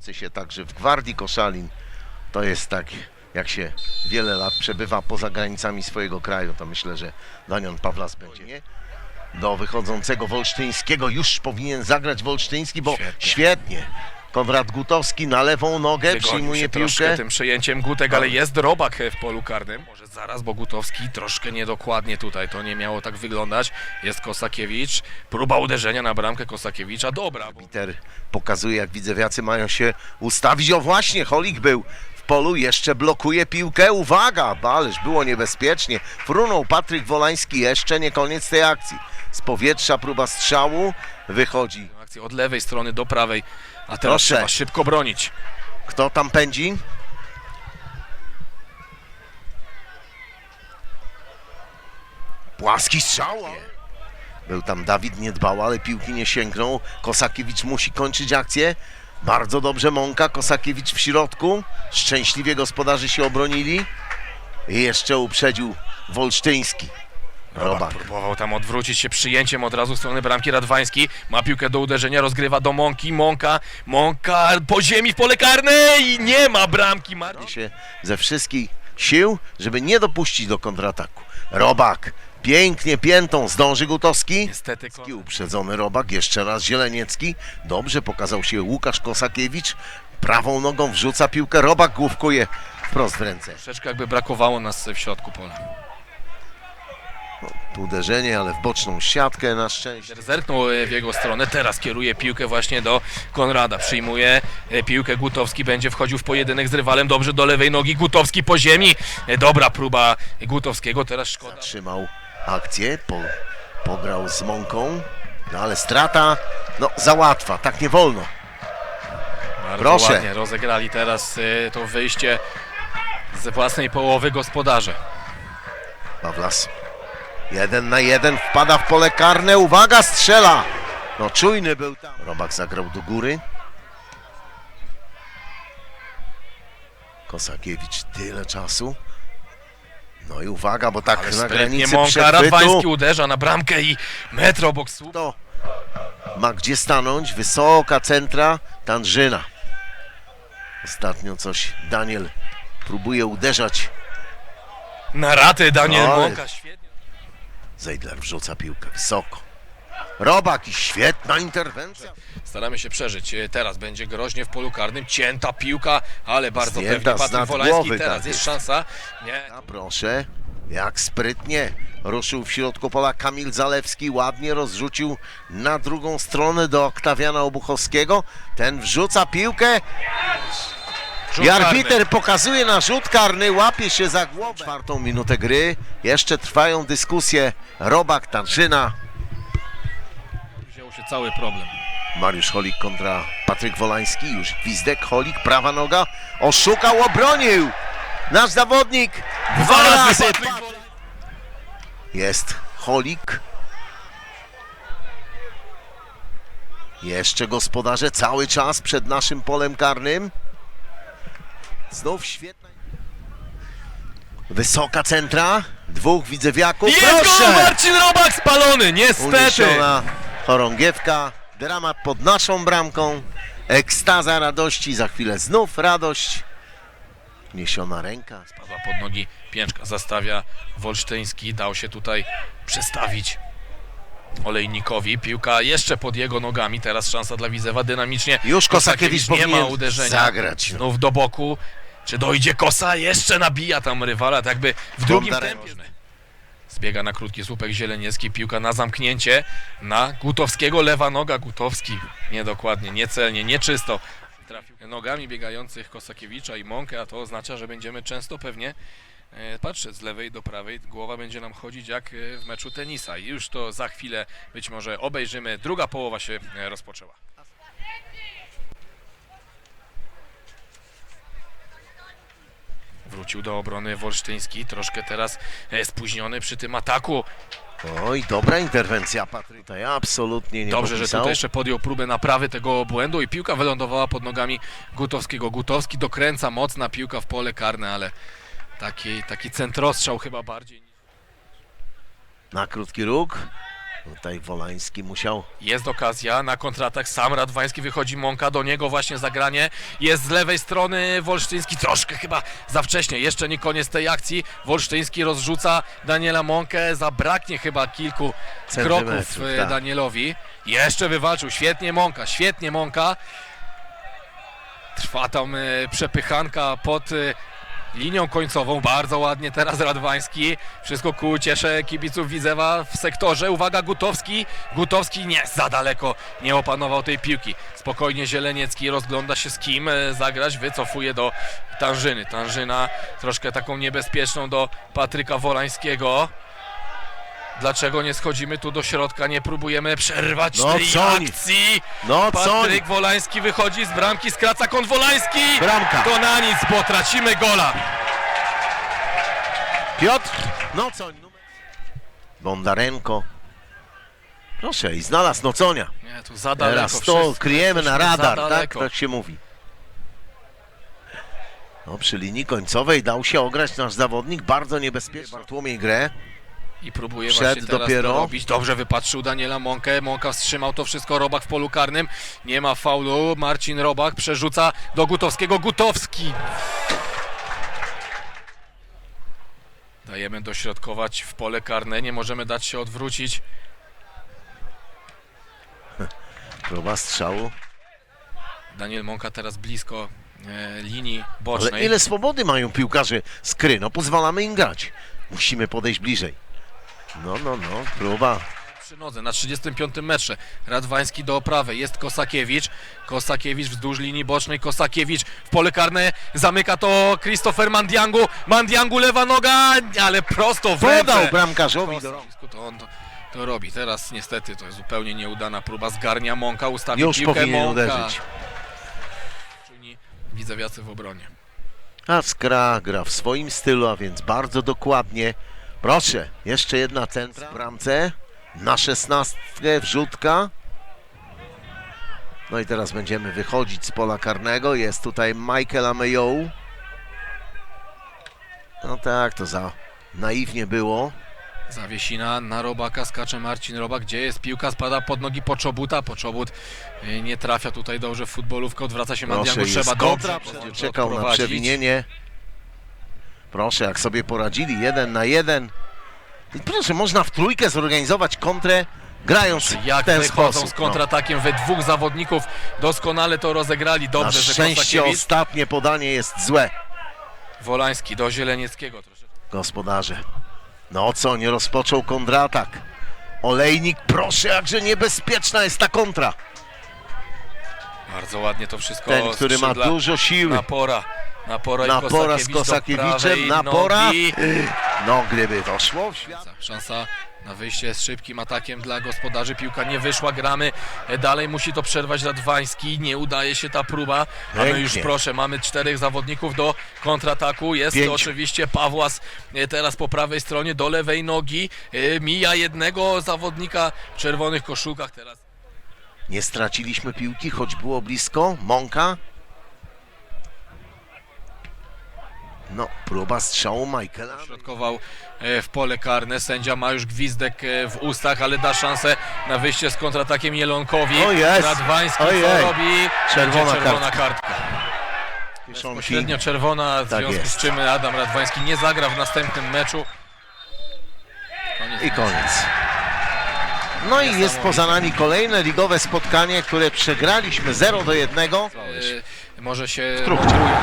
Znający się także w Gwardii Koszalin, to jest tak, jak się wiele lat przebywa poza granicami swojego kraju, to myślę, że Danion Pawlas będzie nie? do wychodzącego Wolsztyńskiego. Już powinien zagrać Wolsztyński, bo Świetnie. świetnie. Konrad Gutowski na lewą nogę Wygonił przyjmuje się troszkę piłkę. tym przejęciem Gutek, ale jest robak w polu karnym. Może zaraz, bo Gutowski troszkę niedokładnie tutaj. To nie miało tak wyglądać. Jest Kosakiewicz. Próba uderzenia na bramkę Kosakiewicza. Dobra. Bo... Peter pokazuje, jak widzewiacy mają się ustawić. O właśnie, Holik był w polu, jeszcze blokuje piłkę. Uwaga, ależ było niebezpiecznie. Frunął Patryk Wolański, jeszcze nie koniec tej akcji. Z powietrza próba strzału, wychodzi. Od lewej strony do prawej. A teraz Proszę. trzeba szybko bronić. Kto tam pędzi? Płaski strzał. Był tam Dawid, nie dbał, ale piłki nie sięgnął. Kosakiewicz musi kończyć akcję. Bardzo dobrze Mąka, Kosakiewicz w środku. Szczęśliwie gospodarze się obronili. I jeszcze uprzedził Wolsztyński. Robak. Próbował tam odwrócić się przyjęciem od razu w stronę bramki Radwański. Ma piłkę do uderzenia, rozgrywa do Mąki. Mąka, Mąka po ziemi w pole karne i nie ma bramki. Marcin. się ze wszystkich sił, żeby nie dopuścić do kontrataku. Robak pięknie piętą zdąży Gutowski. Niestety Niestety uprzedzony Robak, jeszcze raz Zieleniecki. Dobrze pokazał się Łukasz Kosakiewicz. Prawą nogą wrzuca piłkę, Robak główkuje wprost w ręce. troszeczkę jakby brakowało nas w środku pola. Uderzenie, ale w boczną siatkę na szczęście. Zerknął e, w jego stronę, teraz kieruje piłkę właśnie do Konrada. Przyjmuje e, piłkę Gutowski, będzie wchodził w pojedynek z rywalem. Dobrze do lewej nogi, Gutowski po ziemi. E, Dobra próba Gutowskiego, teraz szkoda. Trzymał akcję, po, pograł z Mąką, no ale strata, no za łatwa, tak nie wolno. Bardzo Proszę. ładnie rozegrali teraz to wyjście z własnej połowy gospodarze. Pawlas. Jeden na jeden wpada w pole karne. Uwaga, strzela! No czujny był tam. Robak zagrał do góry. Kosakiewicz tyle czasu. No i uwaga, bo tak Ale na granicy Mąka, Radwański uderza na bramkę i metr obok słup. to ma gdzie stanąć. Wysoka centra Tanżyna. Ostatnio coś Daniel próbuje uderzać. Na raty Daniel Ale- Mąka, świetnie. Zeidler wrzuca piłkę wysoko. Robak i świetna interwencja. Staramy się przeżyć. E, Teraz będzie groźnie w polu karnym. Cięta piłka, ale bardzo Zdjęta pewnie Patryk Wolański. głowy, Teraz tak jest jest. szansa. Nie. A proszę, jak sprytnie ruszył w środku pola Kamil Zalewski, ładnie rozrzucił na drugą stronę do Oktawiana Obuchowskiego. Ten wrzuca piłkę Rzut i karny. arbiter pokazuje na rzut karny, łapie się za głowę. Czwartą minutę gry, jeszcze trwają dyskusje Robak, Tanżyna, Wziął się cały problem. Mariusz Holik kontra Patryk Wolański, już gwizdek, Holik, prawa noga, oszukał, obronił! Nasz zawodnik dwa razy. Jest Holik. Jeszcze gospodarze cały czas przed naszym polem karnym. Znów świetna. Wysoka centra. Dwóch widzewiaków. Jest gol! Proszę! Marcin Robak spalony, niestety! Uniesiona chorągiewka. Dramat pod naszą bramką. Ekstaza radości. Za chwilę znów radość. Niesiona ręka. Spadła pod nogi Pięczka, zastawia Wolsztyński, dał się tutaj przestawić Olejnikowi. Piłka jeszcze pod jego nogami, teraz szansa dla Widzewa, dynamicznie. Już Kosakiewicz nie ma powinien uderzenia. zagrać. Znów do boku. Czy dojdzie Kosa? Jeszcze nabija tam rywala, tak jakby w drugim tempie. Zbiega na krótki słupek Zieleniecki, piłka na zamknięcie na Gutowskiego, lewa noga Gutowski. Niedokładnie, niecelnie, nieczysto. Trafił nogami biegających Kosakiewicza i Mąkę, a to oznacza, że będziemy często pewnie e, patrzeć z lewej do prawej. Głowa będzie nam chodzić jak e, w meczu tenisa. I już to za chwilę być może obejrzymy. Druga połowa się e, rozpoczęła. Wrócił do obrony Wolsztyński, troszkę teraz e, spóźniony przy tym ataku. Oj, dobra interwencja Patryka. Ja absolutnie nie Dobrze, że popisał. tutaj jeszcze podjął próbę naprawy tego błędu i piłka wylądowała pod nogami Gutowskiego. Gutowski dokręca mocna piłka w pole karne, ale taki, taki centrostrzał chyba bardziej. Na krótki róg. Tutaj Wolański musiał Jest okazja na kontratak. Sam Radwański wychodzi Mąka do niego właśnie zagranie. Jest z lewej strony Wolsztyński. Troszkę chyba za wcześnie. Jeszcze nie koniec tej akcji. Wolsztyński rozrzuca Daniela Mąkę. Zabraknie chyba kilku kroków e, tak. Danielowi. Jeszcze wywalczył. Świetnie Mąka. Świetnie Mąka. Trwa tam e, przepychanka pod e, linią końcową. Bardzo ładnie teraz Radwański. Wszystko ku cieszę kibiców Widzewa w sektorze. Uwaga Gutowski. Gutowski nie, za daleko nie opanował tej piłki. Spokojnie Zieleniecki rozgląda się z kim e, zagrać. Wycofuje do Tanżyny. Tanżyna troszkę taką niebezpieczną do Patryka Wolańskiego. Dlaczego nie schodzimy tu do środka, nie próbujemy przerwać No tej co oni? akcji? No co? oni? Patryk Wolański wychodzi z bramki, skraca kąt Wolański! Bramka. To na nic, bo tracimy gola. Piotr, no co? Bondarenko. Proszę, i znalazł Noconia. Nie, tu za daleko. Teraz to wszystko kryjemy na jesteśmy radar, tak? daleko. Tak się mówi. No, przy linii końcowej dał się ograć nasz zawodnik, bardzo niebezpieczny. Bartłomiej grę. I próbuje właśnie teraz dopiero. robić. Dobrze wypatrzył Daniela Mąkę. Mąka wstrzymał to wszystko. Robak w polu karnym. Nie ma faulu. Marcin Robak przerzuca do Gutowskiego. Gutowski. Dajemy dośrodkować w pole karne. Nie możemy dać się odwrócić. Próba strzału. Daniel Mąka teraz blisko e, linii Ale bocznej. ile swobody mają piłkarze z kry? No pozwalamy im grać. Musimy podejść bliżej. No, no, no, próba. przy nodze na 35 metrze. Radwański do oprawy, jest Kosakiewicz. Kosakiewicz wzdłuż linii bocznej, Kosakiewicz w pole karne, zamyka to Christopher Mandiangu. Mandiangu lewa noga, ale prosto w Podał bramkarzowi. do- To on to, to robi. Teraz niestety to jest zupełnie nieudana próba zgarnia Mąka, ustawił Już piłkę powinien Mąka. uderzyć. Widzewiacy w obronie. A Skra gra w swoim stylu, a więc bardzo dokładnie. Proszę, jeszcze jedna centra w bramce. Na szesnastkę wrzutka. No i teraz będziemy wychodzić z pola karnego. Jest tutaj Michael Ameyow. No tak, to za naiwnie było. Zawiesina na Robaka, skacze Marcin Robak. Gdzie jest piłka? Spada pod nogi Poczobuta. Poczobut y, nie trafia tutaj dobrze w futbolówkę. Odwraca się Mandiangu. Trzeba kontra. dobrze czekał na przewinienie. Proszę, jak sobie poradzili, jeden na jeden. I proszę, można w trójkę zorganizować kontrę, grając Jak w ten sposób. z no. kontratakiem we dwóch zawodników. Doskonale to rozegrali. Na Dobrze, że szczęście ostatnie podanie jest złe. Wolański do Zielenieckiego. Troszeczkę. Gospodarze. No co, nie rozpoczął kontratak. Olejnik, proszę, jakże niebezpieczna jest ta kontra. Bardzo ładnie to wszystko Ten, który ma dużo siły. Napora. Napora, Napora z Kosakiewiczem, napora. nogi. No, gdyby to szło w świat. Szansa na wyjście z szybkim atakiem dla gospodarzy. Piłka nie wyszła, gramy e, dalej. Musi to przerwać Radwański. Nie udaje się ta próba. Mamy Pięknie. już, proszę, mamy czterech zawodników do kontrataku. Jest Pięciu. oczywiście Pawłas e, teraz po prawej stronie do lewej nogi. E, Mija jednego zawodnika w czerwonych koszulkach teraz. Nie straciliśmy piłki, choć było blisko. Mąka. No, próba strzału Michaela. Środkował e, w pole karne. Sędzia ma już gwizdek e, w ustach, ale da szansę na wyjście z kontratakiem Jelonkowi. O jest! Radwański Ojej! co robi? Czerwona Będzie czerwona kartka. Bezpośrednio czerwona, w Tak związku jest. z czym Adam Radwański nie zagra w następnym meczu. Koniec I koniec. No i jest poza nami kolejne ligowe spotkanie, które przegraliśmy 0 do 1. E, może się rotuje.